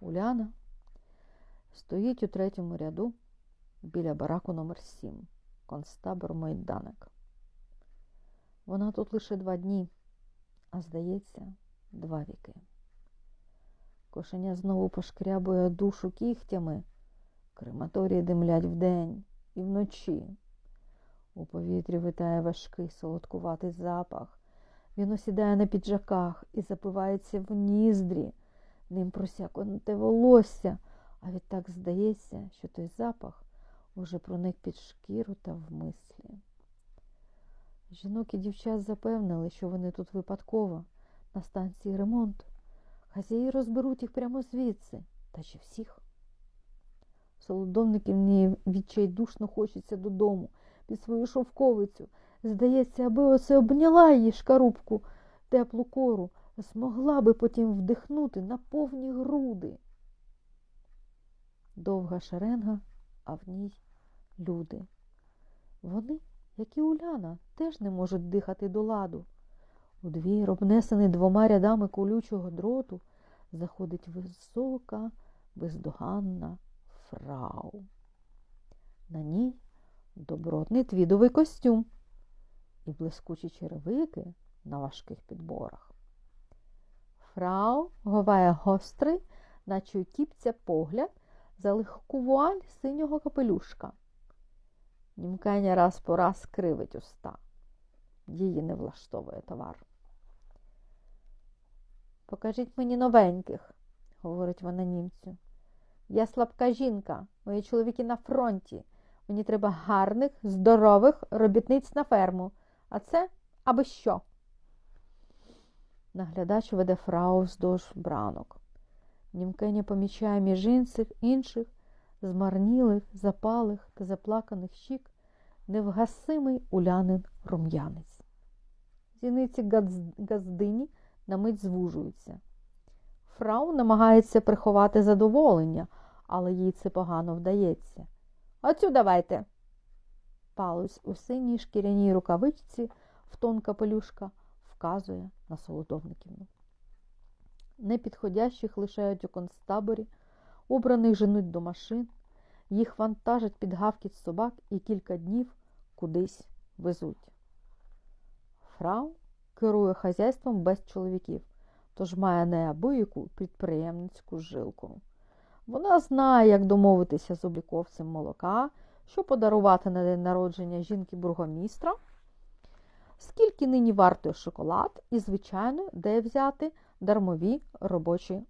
Уляна стоїть у третьому ряду біля бараку номер 7 констабор Майданик. Вона тут лише два дні, а здається, два віки. Кошеня знову пошкрябує душу кігтями, крематорії димлять вдень і вночі. У повітрі витає важкий солодкуватий запах. Він осідає на піджаках і запивається в ніздрі, ним просякнуте волосся, а відтак здається, що той запах уже проник під шкіру та в мислі. Жінок і дівчат запевнили, що вони тут випадково, на станції ремонту. Хазяї розберуть їх прямо звідси, та чи всіх. Солодовників мені відчайдушно хочеться додому, під свою шовковицю. Здається, аби оце обняла її шкарубку, теплу кору, змогла би потім вдихнути на повні груди. Довга шеренга, а в ній люди. Вони, як і Уляна, теж не можуть дихати до ладу. У двір, обнесений двома рядами колючого дроту, заходить висока, бездоганна фрау. На ній добротний твідовий костюм і блискучі черевики на важких підборах. Фрау говає гострий, наче у кіпця погляд за легку вуаль синього капелюшка. Німкеня раз по раз кривить уста. Її не влаштовує товар. Покажіть мені новеньких, говорить вона німцю. Я слабка жінка, мої чоловіки на фронті. Мені треба гарних, здорових робітниць на ферму. А це аби що. Наглядач веде фрау вздовж бранок. Німкеня помічає між інших, змарнілих, запалих та заплаканих щік невгасимий улянин рум'янець. Зіниці газд- газдині на мить звужуються. Фрау намагається приховати задоволення, але їй це погано вдається. Оцю давайте. Палець у синій шкіряній рукавичці в тон капелюшка вказує на солодовниківну. Непідходящих лишають у концтаборі, обраних женуть до машин, їх вантажать під гавкіт собак і кілька днів кудись везуть. Фрау керує хазяйством без чоловіків, тож має неабияку підприємницьку жилку. Вона знає, як домовитися з обліковцем молока, що подарувати на день народження жінки бургомістра, скільки нині вартує шоколад? І, звичайно, де взяти дармові робочі